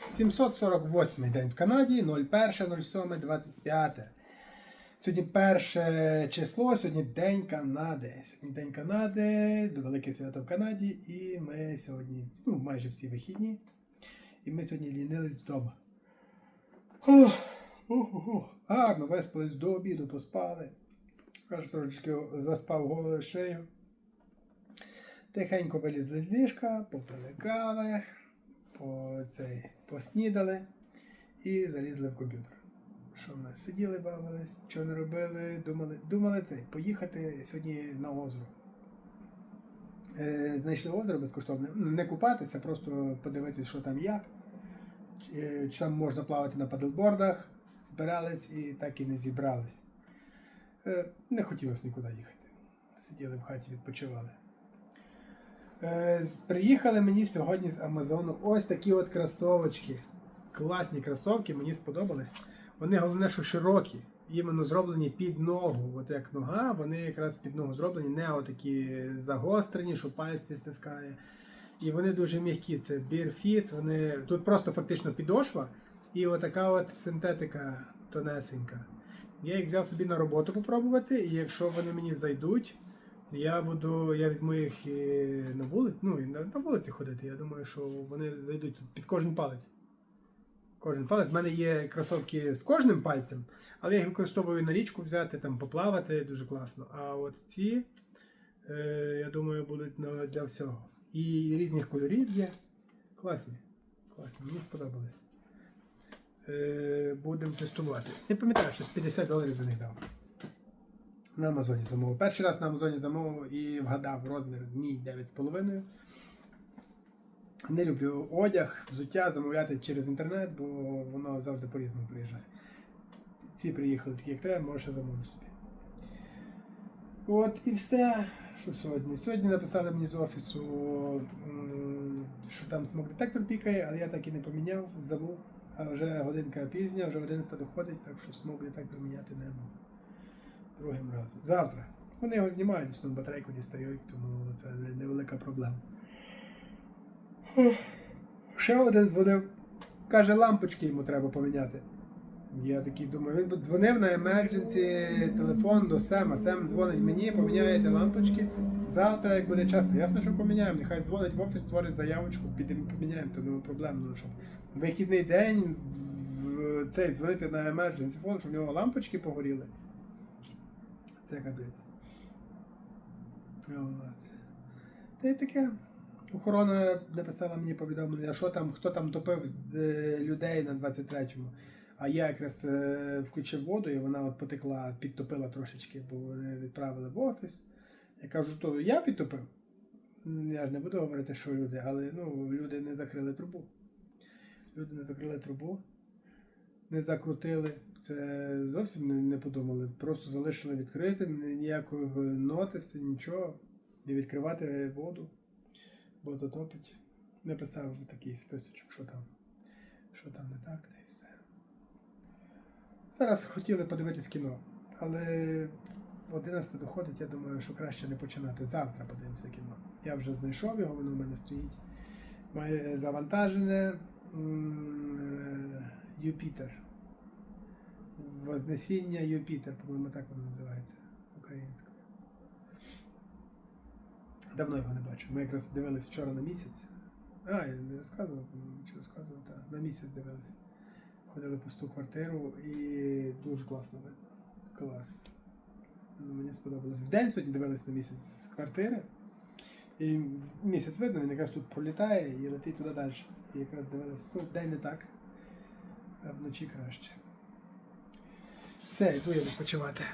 748 день в Канаді, 01.07.25. Сьогодні перше число, сьогодні День Канади. Сьогодні День Канади, Велике свято в Канаді, і ми сьогодні, ну, майже всі вихідні. І ми сьогодні лінились вдома. Ох. Гарно виспались до обіду, поспали. Аж трошечки заспав голову шею. Тихенько вилізли з ліжка, попили кави, по цей, поснідали і залізли в комп'ютер. Що ми сиділи, бавились, що не робили, думали, думали цей, поїхати сьогодні на озеро. Е, знайшли озеро безкоштовне. Ну, Не купатися, просто подивитися, що там як. Чи, чи там можна плавати на падлбордах. Збирались і так і не зібрались. Е, не хотілося нікуди їхати. Сиділи в хаті, відпочивали. Е, Приїхали мені сьогодні з Амазону ось такі от кросовочки. Класні кросовки, мені сподобались. Вони головне, що широкі, іменно зроблені під ногу. От як нога, вони якраз під ногу зроблені, не отакі загострені, що пальці стискає. І вони дуже м'які. Це бірфіт. Вони тут просто фактично підошва і отака от синтетика тонесенька. Я їх взяв собі на роботу попробувати, і якщо вони мені зайдуть, я буду, я візьму їх і на вулиці, ну, і на, на вулиці ходити. Я думаю, що вони зайдуть під кожен палець. Кожен палець. У мене є кросовки з кожним пальцем, але я їх використовую на річку взяти, там поплавати дуже класно. А от ці, е, я думаю, будуть на, для всього. І різних кольорів є. Класні. Класні, мені сподобались. Е, будемо тестувати. Не пам'ятаю, щось 50 доларів за них дав. На Амазоні замовив. Перший раз на Амазоні замовив і вгадав розмір мій 9,5. Не люблю одяг, взуття замовляти через інтернет, бо воно завжди по-різному приїжджає. Ці приїхали такі, як треба, можеш замовити собі. От і все. Що сьогодні? Сьогодні написали мені з офісу, що там смок-детектор пікає, але я так і не поміняв, забув. А вже годинка пізня, вже 11 доходить, так що смок-детектор міняти не буду. Другим разом. Завтра. Вони його знімають, основну батарейку дістають, тому це невелика проблема. Ще один дзвонив. Каже, лампочки йому треба поміняти. Я такий думаю, він дзвонив на емердженсі телефон до Сема. Сем дзвонить мені, поміняєте лампочки. Завтра, як буде час, то ясно, що поміняємо. Нехай дзвонить в офіс, створить заявочку, підемо поміняємо, то не проблем. Ну, щоб в вихідний день в цей дзвонити на емердженсі фон, щоб у нього лампочки погоріли. Це капець. От. Та й таке. Охорона написала мені повідомлення, що там, хто там топив е, людей на 23-му. А я якраз е, включив воду, і вона от потекла, підтопила трошечки, бо вони відправили в офіс. Я кажу, то я підтопив. Я ж не буду говорити, що люди, але ну, люди не закрили трубу. Люди не закрили трубу, не закрутили. Це зовсім не, не подумали. Просто залишили відкритим, ні- ніякого нотису, нічого. Не відкривати воду, бо затопить. Написав такий списочок, що там, що там не так, та й все. Зараз хотіли подивитись кіно, але в 11 доходить, я думаю, що краще не починати. Завтра подивимося кіно. Я вже знайшов його, воно в мене стоїть. Завантажене е, Юпітер. Вознесіння Юпітер, по-моєму, так воно називається українською. Давно його не бачив. Ми якраз дивились вчора на місяць. А, я не розказував, чи розказував, так. На місяць дивились. Ходили по ту квартиру і дуже класно видно. Клас. Ну, мені сподобалось. В день сьогодні дивились на місяць з квартири. І місяць видно, він якраз тут пролітає і летить туди далі. І якраз дивились. Ну, день не так, вночі краще. Все, йду я відпочивати.